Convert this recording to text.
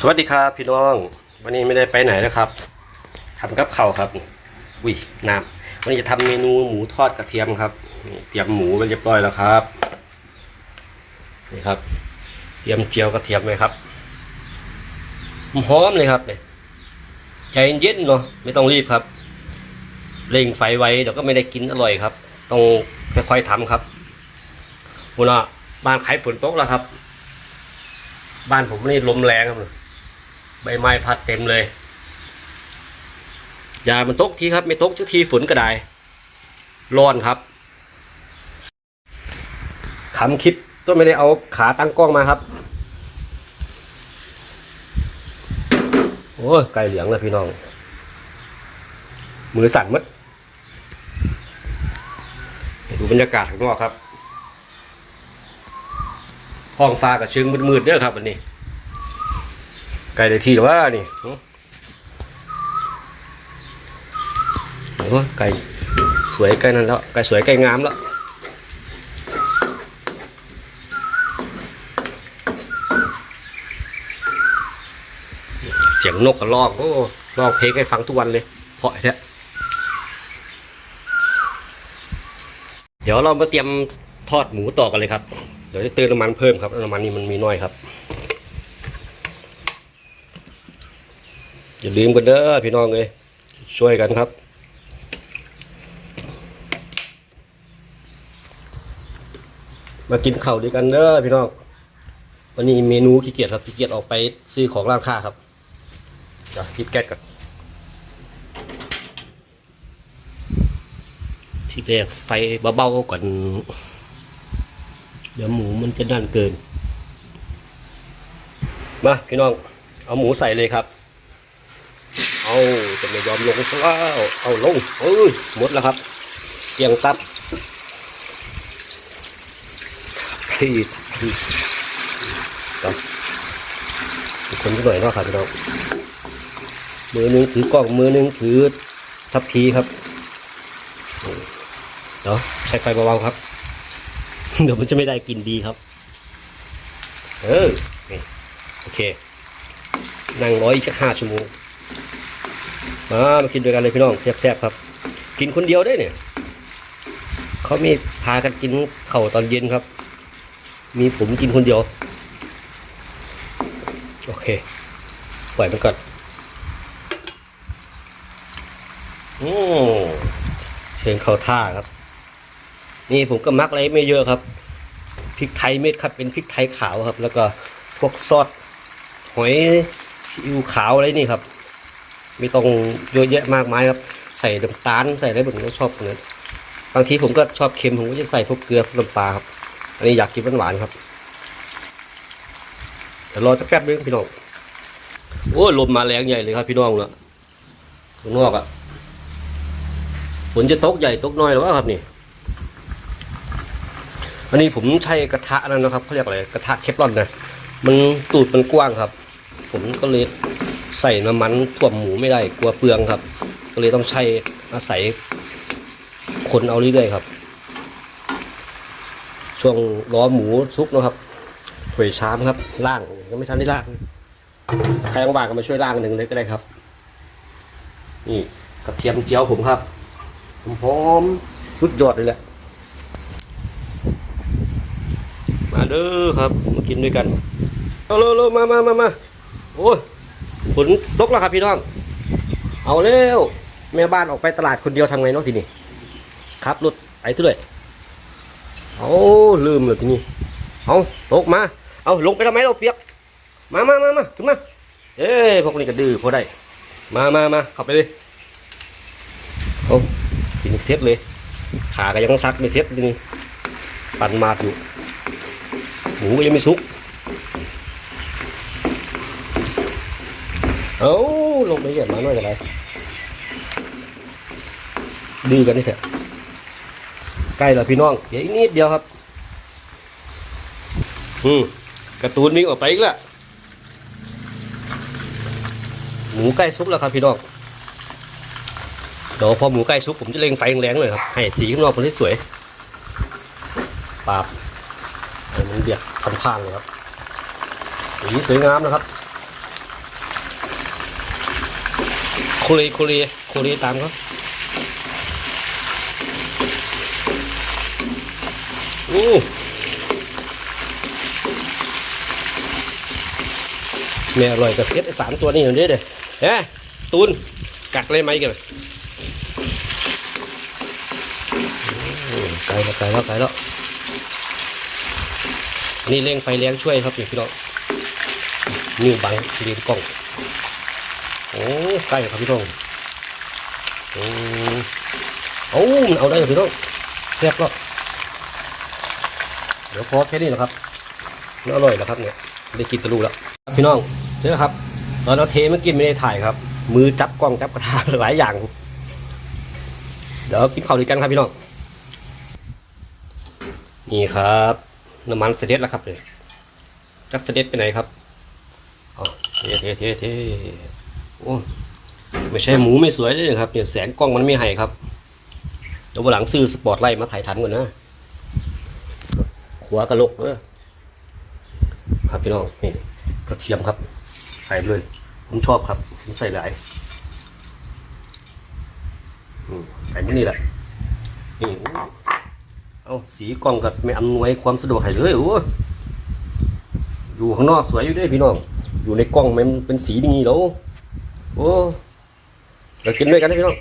สวัสดีครับพี่น้อง วันนี้ไม่ได้ไปไหนนะครับทำกับข้าวครับอุ้ยน้ำวันนี้จะทำเมนูหมูทอดกระเทียมครับนี่เตรียมหมูไว้เรียบร้อยแล้วครับนี่ครับ เตรียมเจียวกระเทียมไว้ครับหอมเลยครับเนี่ยใจเย็นๆเนาะไม่ต้องรีบครับเร่งไฟไว้เดี๋ยวก็ไม่ได้กินอร่อยครับต้องค่อยๆทำครับคุณอะบ้านขายฝนตกแล้วครับบ้านผมนี่ลมแรงครับ ใบไม้พัดเต็มเลยอย่ามันตกทีครับ ไม่ตกทุกทีฝนก็ได้ร้อนครับคำคลิปก็ไม่ได้เอาขาตั้งกล้องมาครับ โอ้ยไก่เหลืองเลยพี่น้อง มือสั่นมัดดูบรรยากาศข้างนอกครับท้องฟ้ากับเชิงมืดๆเด้อครับวันนี้ ไก่ได้ที่หรือว่านี่โอ้ไก่สวยไก่นั่นแล้วไก่สวยไก่งามแล้วเสียงนกกระรอกโอ้ร้องเพลงให้ฟังทุกวันเลย เพราะแท้เดี๋ยวเรามาเตรียมทอดหมูต่อกันเลยครับ เดี๋ยวจะเติมน้ำมันเพิ่มครับน้ำมันนี่มันมีน้อยครับ อย่าลืมกันเด้อพี่น้องเลยช่วยกันครับมากินข้าวด้วยกันเด้อพี่น้องวันนี้เมนูขี้เกียจครับขี้เกียจออกไปซื้อของร้านค้าครับเดี๋ยวทิดแก๊สก่อนที่แรกไฟเบาๆก่อนเดี๋ยวหมูมันจะนั่นเกิน มาพี่น้อง เอาหมูใส่เลยครับ เอาจะไม่ยอมลงซะแล้วเอาลงเอ้ยหมดแล้วครับเกียงตับพี่ต่อคนนิดหน่อยเนาะครับพี่น้องมือหนึงถือกล้องมือหนึงถือทัพพีครับเดี๋ยวใช้ไฟเบาๆครับ เดี๋ยวมันจะไม่ได้กินดีครับ เออโอเค นั่งร้อยอีกห้าชั่วโมง มามากินด้วยกันเลยพี่น้องแซ่บๆครับ กินคนเดียวได้เนี่ยเขามีพากันกินเข่าวตอนเย็นครับ มีผมกินคนเดียว โอเคปล่อยมันก่อนโอ้เชิญเข้าท่าครับ นี่ผมก็มักอะไรไม่เยอะครับพริกไทยเม็ดครับ เป็นพริกไทยขาวครับ แล้วก็พวกซอสหอยซีอิ๊วขาวอะไรนี่ครับ ม่ต้องเยอะแยะมากมายครับใส่น้ำตาลใส่อะไรผมก็ชอบเลยบางทีผมก็ชอบเค็มผมก็จะใส่พวกเกลือน้ำปลาครับ อันนี้อยากกินหวานๆครับเดี๋ยวรอสักแป๊บนึงพี่น้องโอ้ลมมาแรงใหญ่เลยครับ พี่น้องเนาะข้างนอกอะฝนจะตกใหญ่ตกน้อยหรือว่าครับนี่อันนี้ผมใช้กระทะนั่นนะครับเขาเรียกอะไรกระทะเคปลอนนะมันตูดมันกว้างครับ ผมก็เลย ใส่น้ำมันท่วมหมูไม่ได้กลัวเปลืองครับ ก็เลยต้องใช้อาศัยคนเอาเรื่อยๆครับ ช่วงล้อหมูซุกนะครับถ้วยชามครับล่างยังไม่ทันได้ล่างใครว่างก็มาช่วยล่างหนึ่งเลยก็ได้ครับ นี่กระเทียมเจียวผมครับหอมสุดยอดเลยแหละมาเด้อครับมากินด้วยกันเอาเร็วๆมามามามาโอ้ย ฝนตกแล้วครับพี่น้อง เอาเร็วแม่บ้านออกไปตลาดคนเดียวทำไงเนาะทีนี้ครับรถไปเรื่อยเอาลืมเลยทีนี้เอาตกมา เอาลงไปทำไมเราเปียก มามามามาถึงมา เอ้ยพวกนี้ก็ดื้อพอได้ มามามาข้าไปเลยเอากินเท็ดเลย ขาก็ยังซักไม่เท็ดทีนี้ปั่นมาอยู่หมูก็ยังไม่สุก เอาลงไปเหยียบมาหน่อยกันไรดื้อกันนี่เถอะใกล้แล้วพี่น้องเดี๋ยวอีกนิดเดียวครับ อืมกร์ตูนวิ่งออกไปอีกแล้วหมูใกล้สุกแล้วครับพี่น้องเดี๋ยวพอหมูใกล้สุกผมจะเล็งไฟแรงๆเลยครับ ให้สีข้างนอกมันสวยปาบมันเดือดทำพางเลยครับสีสวยงามนะครับ คุรีคุรีคุรีตามเขาอู้แม่อร่อยกับเซตสามตัวนี้อยู่นี่เด้เฮ้ตูนกัดเลยไหมกันอืมไกลแล้วไกลแล้วไกลแล้วนี่เร่งไฟแรงช่วยครับพี่น้องนิ้วบังเรียนกล้อง อ้ใกล้ครับพี่น้องโอ้โอ้มันเอาได้เหรอพี่น้องแซ่บแล้วเดี๋ยวพอแค่นี้แหละครับมันอร่อยแล้วครับเนี่ยได้กินตะลูแล้วพี่น้องเจ้าครับตอนเราเทเมื่อกี้ไม่ได้ถ่ายครับ มือจับกล้องจับกระทะหลายอย่าง เดี๋ยวกินข้าวด้วยกันครับพี่น้องนี่ครับน้ำมันเสด็จแล้วครับเลยจักเสด็จไปไหนครับอ๋อเทเทเทเท โอ้ไม่ใช่หมูไม่สวยเลยครับเนี่ยแสงกล้องมันไม่ให้ครับเดี๋ยววันหลังซื้อสปอร์ตไลท์มาถ่ายทันก่อนนะขวากระโหลกเออครับพี่น้องนี่กระเทียมครับ ใส่เลย ผมชอบครับ ผมใส่หลายใส่ไม่นี่แหละนี่เอาสีกล้องกับไม่อำนวยความสะดวกให้เลยโอ้ยอยู่ข้างนอกสวยอยู่ด้วยพี่น้อง อยู่ในกล้องมันเป็นสีนี้แล้ว โอ้เรากินด้วยกันนะพี่น้อง